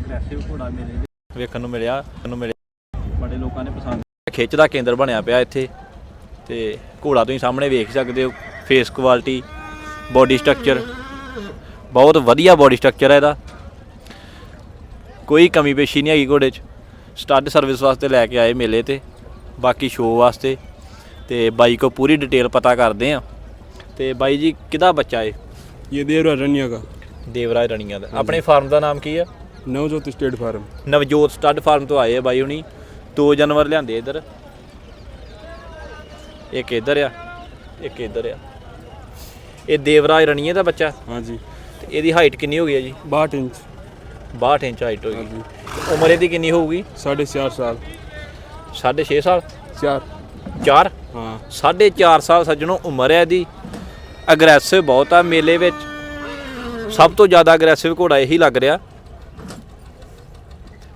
Aggressive ਘੋੜਾ ਮੇਲੇ ਦੇ ਵੇਖਣ ਨੂੰ ਮਿਲਿਆ ਵੇਖਣ ਨੂੰ ਮਿਲਿਆ ਬੜੇ ਲੋਕਾਂ ਨੇ ਪਸੰਦ ਖਿੱਚ ਦਾ ਕੇਂਦਰ ਬਣਿਆ ਪਿਆ ਇੱਥੇ ਤੇ ਘੋੜਾ ਤੁਸੀਂ ਸਾਹਮਣੇ ਵੇਖ ਹੀ ਸਕਦੇ ਹੋ ਫੇਸ ਕੁਆਲਿਟੀ ਬਾਡੀ ਸਟਰਕਚਰ ਬਹੁਤ ਵਧੀਆ ਬਾਡੀ ਸਟਰਕਚਰ ਹੈ ਇਹਦਾ ਕੋਈ ਕਮੀ ਪੇਸ਼ੀ ਨਹੀਂ ਹੈਗੀ ਘੋੜੇ 'ਚ ਸਟੱਡ ਸਰਵਿਸ ਵਾਸਤੇ ਲੈ ਕੇ ਆਏ ਮੇਲੇ ਤੇ ਬਾਕੀ ਸ਼ੋਅ ਵਾਸਤੇ ਤੇ ਬਾਈ ਕੋ ਪੂਰੀ ਡਿਟੇਲ ਪਤਾ ਕਰਦੇ ਆ ਤੇ ਬਾਈ ਜੀ ਕਿਹਦਾ ਬੱਚਾ ਏ ये देवरा रनिया का ਦੇਵਰਾਜ ਰਣੀਆਂ ਦਾ ਆਪਣੇ ਫਾਰਮ ਦਾ ਨਾਮ ਕੀ ਆ Navjot state farm Navjot stud farm ਤੋਂ ਆਏ ਆ ਬਾਈ ਹੁਣੀ। ਦੋ ਜਾਨਵਰ ਲਿਆਂਦੇ ਇੱਧਰ। ਇੱਕ ਇੱਧਰ ਆ ਇੱਕ ਇੱਧਰ ਆ। ਇਹ ਦੇਵਰਾਜ ਰਣੀਏ ਦਾ ਬੱਚਾ? ਹਾਂਜੀ। ਤੇ ਇਹਦੀ ਹਾਈਟ ਕਿੰਨੀ ਹੋ ਗਈ ਹੈ ਜੀ? 62 ਇੰਚ। 62 ਇੰਚ ਹਾਈਟ ਹੋ ਗਈ। ਉਮਰ ਇਹਦੀ ਕਿੰਨੀ ਹੋਊਗੀ? 4.5 ਸਾਲ। 6.5 ਸਾਲ? 4 4 ਹਾਂ। ਸਾਢੇ 4 ਸਾਲ ਸੱਜਣੋ ਉਮਰ ਹੈ ਦੀ ਅਗਰੈਸਿਵ ਬਹੁਤ ਆ ਮੇਲੇ ਵਿੱਚ। ਸਭ ਤੋਂ ਜ਼ਿਆਦਾ ਅਗਰੈਸਿਵ ਘੋੜਾ ਇਹੀ ਲੱਗ ਰਿਹਾ।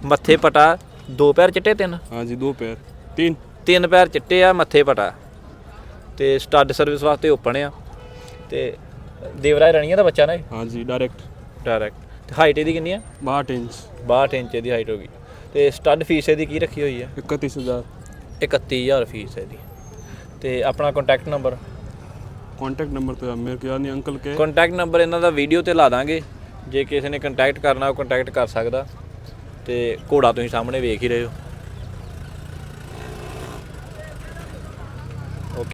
ਮੱਥੇ ਪਟਾ ਦੋ ਪੈਰ ਚਿੱਟੇ ਤਿੰਨ? ਹਾਂਜੀ ਦੋ ਪੈਰ ਤਿੰਨ। ਤਿੰਨ ਪੈਰ ਚਿੱਟੇ ਆ ਮੱਥੇ ਪਟਾ। ਤੇ ਸਟੱਡ ਸਰਵਿਸ ਵਾਸਤੇ ਓਪਨ ਆ। ਤੇ ਦੇਵਰਾਜ ਰਣੀਆ ਦਾ ਬੱਚਾ ਨਾ ਇਹ? ਹਾਂਜੀ ਡਾਇਰੈਕਟ ਡਾਇਰੈਕਟ ਤੇ ਹਾਈਟ ਇਹਦੀ ਕਿੰਨੀ ਆ? 62 ਇੰਚ। 62 ਇੰਚ ਇਹਦੀ ਹਾਈਟ ਹੋਗੀ ਤੇ ਸਟੱਡ ਫੀਸ ਇਹਦੀ ਕੀ ਰੱਖੀ ਹੋਈ ਆ? 31000 31000 ਫੀਸ ਇਹਦੀ। ਤੇ ਆਪਣਾ ਕੰਟੈਕਟ ਨੰਬਰ ਕੰਟੈਕਟ ਨੰਬਰ ਤੇ ਮੇਰੇ ਕੋਲ ਨਹੀਂ ਅੰਕਲ ਕੇ। ਕੰਟੈਕਟ ਨੰਬਰ ਇਹਨਾਂ ਦਾ ਵੀਡੀਓ ਤੇ ਲਾ ਦਾਂਗੇ। ਜੇ ਕਿਸੇ ਨੇ ਕੰਟੈਕਟ ਕਰਨਾ ਉਹ ਕੰਟੈਕਟ ਕਰ ਸਕਦਾ। ਤੇ ਘੋੜਾ ਤੁਸੀਂ ਸਾਹਮਣੇ ਵੇਖ ਹੀ ਰਹੇ ਹੋ।